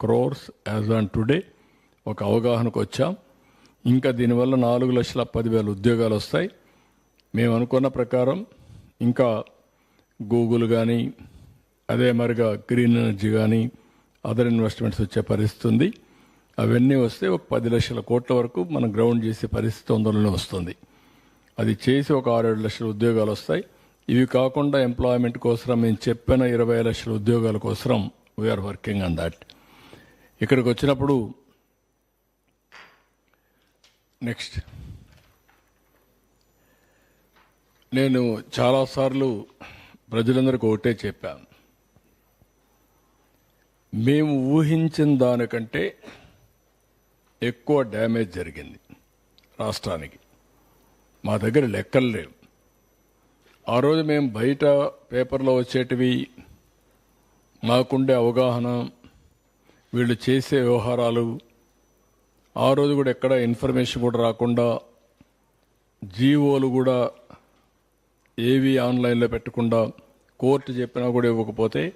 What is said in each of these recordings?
Crores as on today ఒక అవగాహనకు వచ్చాం. ఇంకా దీనివల్ల నాలుగు లక్షల పదివేల ఉద్యోగాలు వస్తాయి. మేము అనుకున్న ప్రకారం ఇంకా గూగుల్ కానీ అదే మరిగా గ్రీన్ ఎనర్జీ కానీ అదర్ ఇన్వెస్ట్మెంట్స్ వచ్చే పరిస్థితి ఉంది. అవన్నీ వస్తే ఒక పది లక్షల కోట్ల వరకు మనం గ్రౌండ్ చేసే పరిస్థితి తొందరలోనే వస్తుంది. అది చేసి ఒక ఆరేడు లక్షల ఉద్యోగాలు వస్తాయి. ఇవి కాకుండా ఎంప్లాయ్మెంట్ కోసం మేము చెప్పిన ఇరవై లక్షల ఉద్యోగాల కోసం వీఆర్ వర్కింగ్ ఆన్ దాట్ ఇక్కడికి వచ్చినప్పుడు నెక్స్ట్. నేను చాలాసార్లు ప్రజలందరికీ ఒకటే చెప్పాను మేము ఊహించిన దానికంటే ఎక్కువ డ్యామేజ్ జరిగింది రాష్ట్రానికి. మా దగ్గర లెక్కలు లేవు. ఆ రోజు మేము బయట పేపర్లో వచ్చేటివి మాకుండే అవగాహన వీళ్ళు చేసే వ్యవహారాలు ఆ రోజు కూడా ఎక్కడ ఇన్ఫర్మేషన్ కూడా రాకుండా జీవోలు కూడా ఏవి ఆన్లైన్లో పెట్టకుండా కోర్టు చెప్పినా కూడా ఇవ్వకపోతే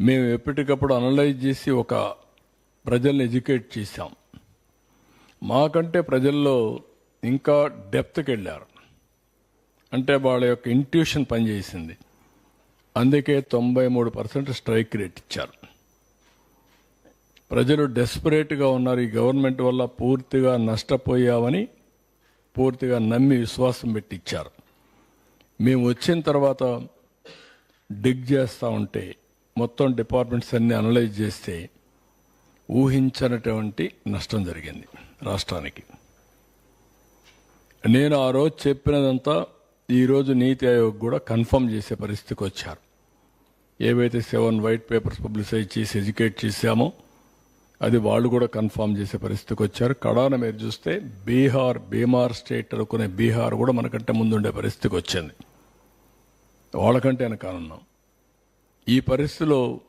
మేము ఎప్పటికప్పుడు అనలైజ్ చేసి ఒక ప్రజల్ని ఎడ్యుకేట్ చేశాం. మాకంటే ప్రజల్లో ఇంకా డెప్త్కి వెళ్ళారు. అంటే వాళ్ళ యొక్క ఇంట్యూషన్ పనిచేసింది. అందుకే తొంభై మూడు పర్సెంట్ స్ట్రైక్ రేట్ ఇచ్చారు. ప్రజలు డెస్పరేట్గా ఉన్నారు. ఈ గవర్నమెంట్ వల్ల పూర్తిగా నష్టపోయామని పూర్తిగా నమ్మి విశ్వాసం పెట్టించారు మేము వచ్చిన తర్వాత డిగ్ చేస్తూ ఉంటే మొత్తం డిపార్ట్మెంట్స్ అన్ని అనలైజ్ చేస్తే ఊహించనటువంటి నష్టం జరిగింది రాష్ట్రానికి. నేను ఆ రోజు చెప్పినదంతా ఈరోజు నీతి ఆయోగ్ కూడా కన్ఫర్మ్ చేసే పరిస్థితికి వచ్చారు. ఏవైతే సెవెన్ వైట్ పేపర్స్ పబ్లిసైజ్ చేసి ఎడ్యుకేట్ చేశామో అది వాళ్ళు కూడా కన్ఫర్మ్ చేసే పరిస్థితికి వచ్చారు. కడాన మీరు చూస్తే బీహార్ బీమార్ స్టేట్ అనుకునే బీహార్ కూడా మనకంటే ముందుండే పరిస్థితికి వచ్చింది. వాళ్ళకంటే వెనకాలన్నాం. ఈ పరిస్థితిలో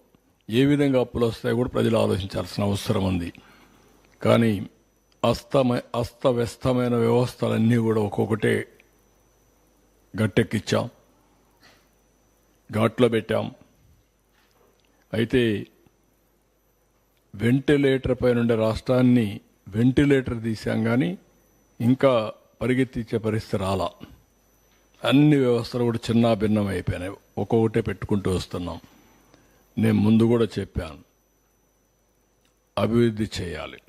ఏ విధంగా అప్పులు వస్తాయో కూడా ప్రజలు ఆలోచించాల్సిన అవసరం ఉంది. కానీ అస్తమ అస్తవ్యస్తమైన వ్యవస్థలన్నీ కూడా ఒక్కొక్కటే గట్టెక్కిచ్చాం. ఘాట్లో పెట్టాం. అయితే వెంటిలేటర్ పైన ఉండే రాష్ట్రాన్ని వెంటిలేటర్ తీసాం కానీ ఇంకా పరిగెత్తించే పరిస్థితి రాలా. అన్ని వ్యవస్థలు కూడా చిన్న భిన్నం అయిపోయినాయి. ఒక్కొక్కటే పెట్టుకుంటూ వస్తున్నాం. నేను ముందు కూడా చెప్పాను. అభివృద్ధి చేయాలి.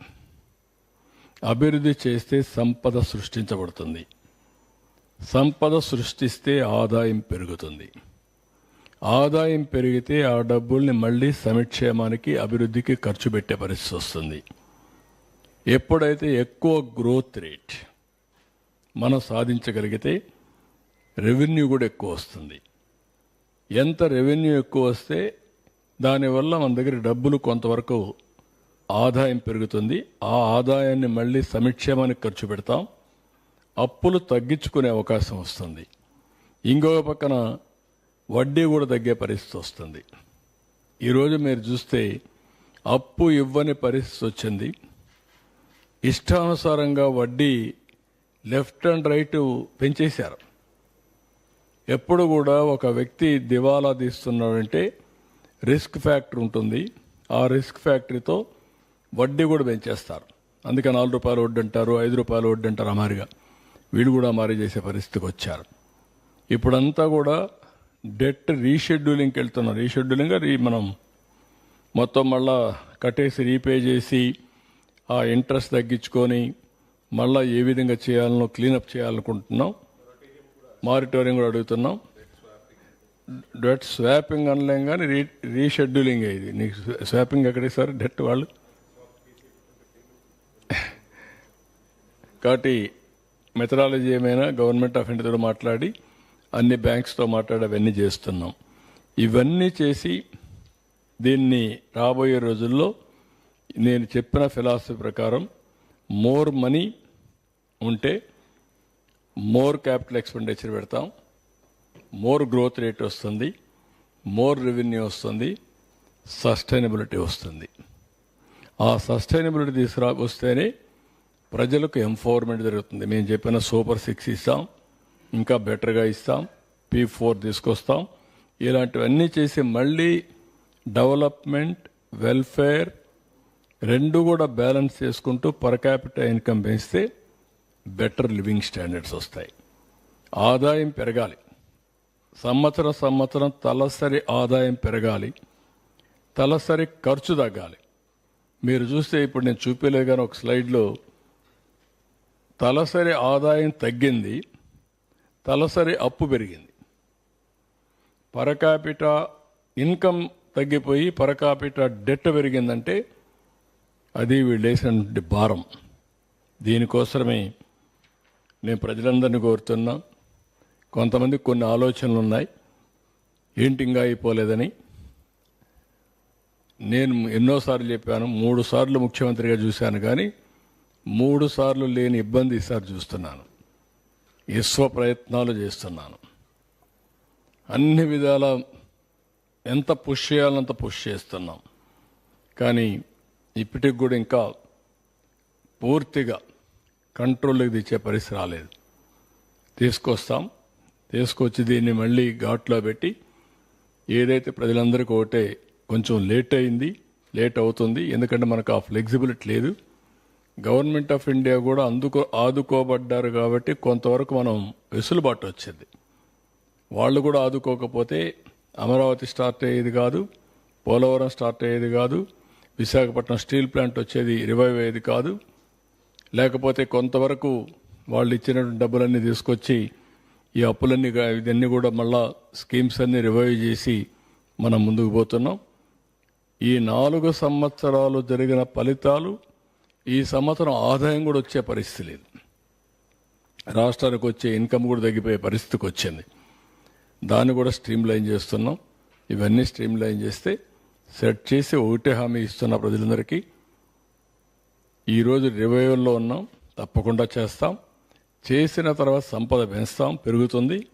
అభివృద్ధి చేస్తే సంపద సృష్టించబడుతుంది. సంపద సృష్టిస్తే ఆదాయం పెరుగుతుంది. ఆదాయం పెరిగితే ఆ డబ్బుల్ని మళ్ళీ సమిక్షేమానికి అభివృద్ధికి ఖర్చు పెట్టే పరిస్థితి వస్తుంది. ఎప్పుడైతే ఎక్కువ గ్రోత్ రేట్ మనం సాధించగలిగితే రెవెన్యూ కూడా ఎక్కువ వస్తుంది. ఎంత రెవెన్యూ ఎక్కువ వస్తే దానివల్ల మన దగ్గర డబ్బులు కొంతవరకు ఆదాయం పెరుగుతుంది. ఆ ఆదాయాన్ని మళ్ళీ సమిక్షేమానికి ఖర్చు పెడతాం. అప్పులు తగ్గించుకునే అవకాశం వస్తుంది. ఇంకొక పక్కన వడ్డీ కూడా తగ్గే పరిస్థితి వస్తుంది. ఈరోజు మీరు చూస్తే అప్పు ఇవ్వని పరిస్థితి వచ్చింది. ఇష్టానుసారంగా వడ్డీ లెఫ్ట్ అండ్ రైట్ పెంచేశారు. ఎప్పుడు కూడా ఒక వ్యక్తి దివాలా తీస్తున్నాడంటే రిస్క్ ఫ్యాక్టర్ ఉంటుంది. ఆ రిస్క్ ఫ్యాక్టరీతో వడ్డీ కూడా పెంచేస్తారు. అందుకే నాలుగు రూపాయలు వడ్డీ అంటారు ఐదు రూపాయలు వడ్డీ అంటారు అమారిగా. వీళ్ళు కూడా మారి చేసే పరిస్థితికి వచ్చారు. ఇప్పుడంతా కూడా డెట్ రీషెడ్యూలింగ్కి వెళ్తున్నాం. రీషెడ్యూలింగ్ రీ మనం మొత్తం మళ్ళా కట్టేసి రీపే చేసి ఆ ఇంట్రెస్ట్ తగ్గించుకొని మళ్ళీ ఏ విధంగా చేయాలనో క్లీనప్ చేయాలనుకుంటున్నాం. మారిటోరియం కూడా అడుగుతున్నాం. డెట్ స్వాపింగ్ అనలేం కానీ రీ రీషెడ్యూలింగ్ ఇది. నీకు స్వాపింగ్ ఎక్కడే సార్? డెట్ వాళ్ళు? కాబట్టి మెథడాలజీ ఏమైనా గవర్నమెంట్ ఆఫ్ ఇండియాతో మాట్లాడి అన్ని బ్యాంక్స్తో మాట్లాడి అవన్నీ చేస్తున్నాం. ఇవన్నీ చేసి దీన్ని రాబోయే రోజుల్లో నేను చెప్పిన ఫిలాసఫీ ప్రకారం మోర్ మనీ ఉంటే మోర్ క్యాపిటల్ ఎక్స్పెండిచర్ పెడతాం. మోర్ గ్రోత్ రేట్ వస్తుంది. మోర్ రెవెన్యూ వస్తుంది. సస్టైనబిలిటీ వస్తుంది. ఆ సస్టైనబిలిటీ తీసుకురా వస్తేనే ప్రజలకు ఎంఫోర్మెంట్ జరుగుతుంది. మేము చెప్పిన సూపర్ సిక్స్ ఇస్తాం. ఇంకా బెటర్గా ఇస్తాం పీ ఫోర్ తీసుకొస్తాం. ఇలాంటివన్నీ చేసి మళ్ళీ డెవలప్మెంట్ వెల్ఫేర్ రెండు కూడా బ్యాలెన్స్ చేసుకుంటూ పర్ క్యాపిటల్ ఇన్కమ్ పెంచితే బెటర్ లివింగ్ స్టాండర్డ్స్ వస్తాయి. ఆదాయం పెరగాలి. సంవత్సరం సంవత్సరం తలసరి ఆదాయం పెరగాలి. తలసరి ఖర్చు తగ్గాలి. మీరు చూస్తే ఇప్పుడు నేను చూపించలే కానీ ఒక స్లైడ్లో తలసరి ఆదాయం తగ్గింది. తలసరి అప్పు పెరిగింది. పరకాపిట ఇన్కమ్ తగ్గిపోయి పరకాపిట డెట్ పెరిగిందంటే అది వీళ్ళేసినటువంటి భారం. దీనికోసమే నేను ప్రజలందరినీ కోరుతున్నా. కొంతమంది కొన్ని ఆలోచనలు ఉన్నాయి ఏంటి ఇంకా అయిపోలేదని. నేను ఎన్నోసార్లు చెప్పాను మూడు సార్లు ముఖ్యమంత్రిగా చూశాను కానీ మూడు సార్లు లేని ఇబ్బంది ఈసారి చూస్తున్నాను. విశ్వ ప్రయత్నాలు చేస్తున్నాను. అన్ని విధాల ఎంత పుష్ చేయాలంత పుష్ చేస్తున్నాం. కానీ ఇప్పటికి కూడా ఇంకా పూర్తిగా కంట్రోల్కి తెచ్చే పరిస్థితి రాలేదు. తీసుకొస్తాం. తీసుకొచ్చి దీన్ని మళ్ళీ ఘాట్లో పెట్టి ఏదైతే ప్రజలందరికీ ఒకటే కొంచెం లేట్ అయింది లేట్ అవుతుంది ఎందుకంటే మనకు ఆ ఫ్లెక్సిబిలిటీ లేదు. గవర్నమెంట్ ఆఫ్ ఇండియా కూడా అందుకో ఆదుకోబడ్డారు కాబట్టి కొంతవరకు మనం వెసులుబాటు వచ్చింది. వాళ్ళు కూడా ఆదుకోకపోతే అమరావతి స్టార్ట్ అయ్యేది కాదు పోలవరం స్టార్ట్ అయ్యేది కాదు విశాఖపట్నం స్టీల్ ప్లాంట్ వచ్చేది రివైవ్ అయ్యేది కాదు. లేకపోతే కొంతవరకు వాళ్ళు ఇచ్చినటువంటి డబ్బులన్నీ తీసుకొచ్చి ఈ అప్పులన్నీ గా- ఇవన్నీ కూడా మళ్ళా స్కీమ్స్ అన్నీ రివైవ్ చేసి మనం ముందుకు పోతున్నాం. ఈ నాలుగు సంవత్సరాలు జరిగిన ఫలితాలు ఈ సంవత్సరం ఆదాయం కూడా వచ్చే పరిస్థితి లేదు. రాష్ట్రానికి వచ్చే ఇన్కమ్ కూడా తగ్గిపోయే పరిస్థితికి వచ్చింది. దాన్ని కూడా స్ట్రీమ్ లైన్ చేస్తున్నాం. ఇవన్నీ స్ట్రీమ్ లైన్ చేస్తే సెట్ చేసి ఒకటే హామీ ఇస్తున్న ప్రజలందరికీ ఈరోజు రివైవల్లో ఉన్నాం. తప్పకుండా చేస్తాం. చేసిన తర్వాత సంపద పెంచుతాం. పెరుగుతుంది.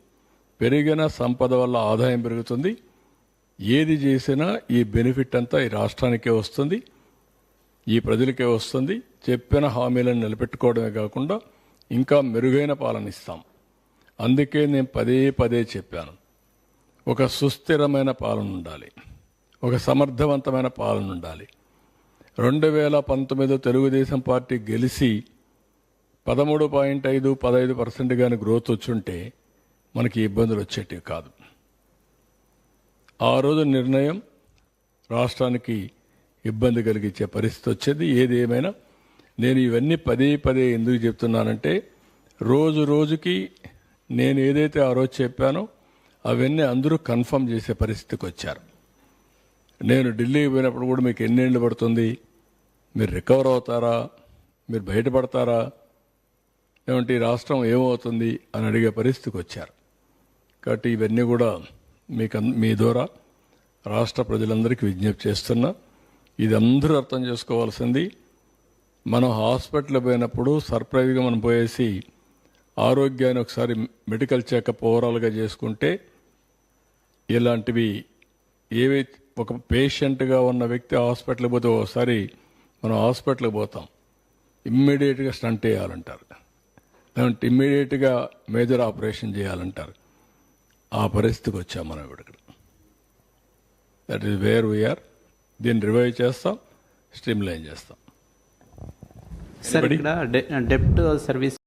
పెరిగిన సంపద వల్ల ఆదాయం పెరుగుతుంది. ఏది చేసినా ఈ బెనిఫిట్ అంతా ఈ రాష్ట్రానికే వస్తుంది. ఈ ప్రజలకే వస్తుంది. చెప్పిన హామీలను నిలబెట్టుకోవడమే కాకుండా ఇంకా మెరుగైన పాలన ఇస్తాం. అందుకే నేను పదే పదే చెప్పాను. ఒక సుస్థిరమైన పాలన ఉండాలి. ఒక సమర్థవంతమైన పాలన ఉండాలి. రెండు వేల పంతొమ్మిదిలో తెలుగుదేశం పార్టీ గెలిచి పదమూడు పాయింట్ ఐదు పదహైదు పర్సెంట్ కానీ గ్రోత్ వచ్చుంటే మనకి ఇబ్బందులు వచ్చేటివి కాదు. ఆ రోజు నిర్ణయం రాష్ట్రానికి ఇబ్బంది కలిగించే పరిస్థితి వచ్చేది. ఏది ఏమైనా నేను ఇవన్నీ పదే పదే ఎందుకు చెప్తున్నానంటే రోజు రోజుకి నేను ఏదైతే ఆ రోజు చెప్పానో అవన్నీ అందరూ కన్ఫర్మ్ చేసే పరిస్థితికి వచ్చారు. నేను ఢిల్లీకి పోయినప్పుడు కూడా మీకు ఎన్నేళ్ళు పడుతుంది? మీరు రికవర్ అవుతారా? మీరు బయటపడతారా? ఏమంటే ఈ రాష్ట్రం ఏమవుతుంది అని అడిగే పరిస్థితికి వచ్చారు. కాబట్టి ఇవన్నీ కూడా మీకు అన్- మీ ద్వారా రాష్ట్ర ప్రజలందరికీ విజ్ఞప్తి చేస్తున్నా. ఇది అందరూ అర్థం చేసుకోవాల్సింది. మనం హాస్పిటల్ పోయినప్పుడు సర్ప్రైజ్గా మనం పోయేసి ఆరోగ్యాన్ని ఒకసారి మెడికల్ చెకప్ ఓవరాల్గా చేసుకుంటే ఇలాంటివి ఏవి ఒక పేషెంట్గా ఉన్న వ్యక్తి హాస్పిటల్కి పోతే ఒకసారి మనం హాస్పిటల్కి పోతాం. ఇమ్మీడియట్గా స్టంట్ వేయాలంటారు లేదంటే ఇమ్మీడియట్గా మేజర్ ఆపరేషన్ చేయాలంటారు. ఆ పరిస్థితికి వచ్చాం మనం ఇక్కడ that is where we are దీన్ని రివైవ్ చేస్తాం స్ట్రీమ్ లైన్ చేస్తాం సార్ ఇక్కడ డెప్ట్ సర్వీస్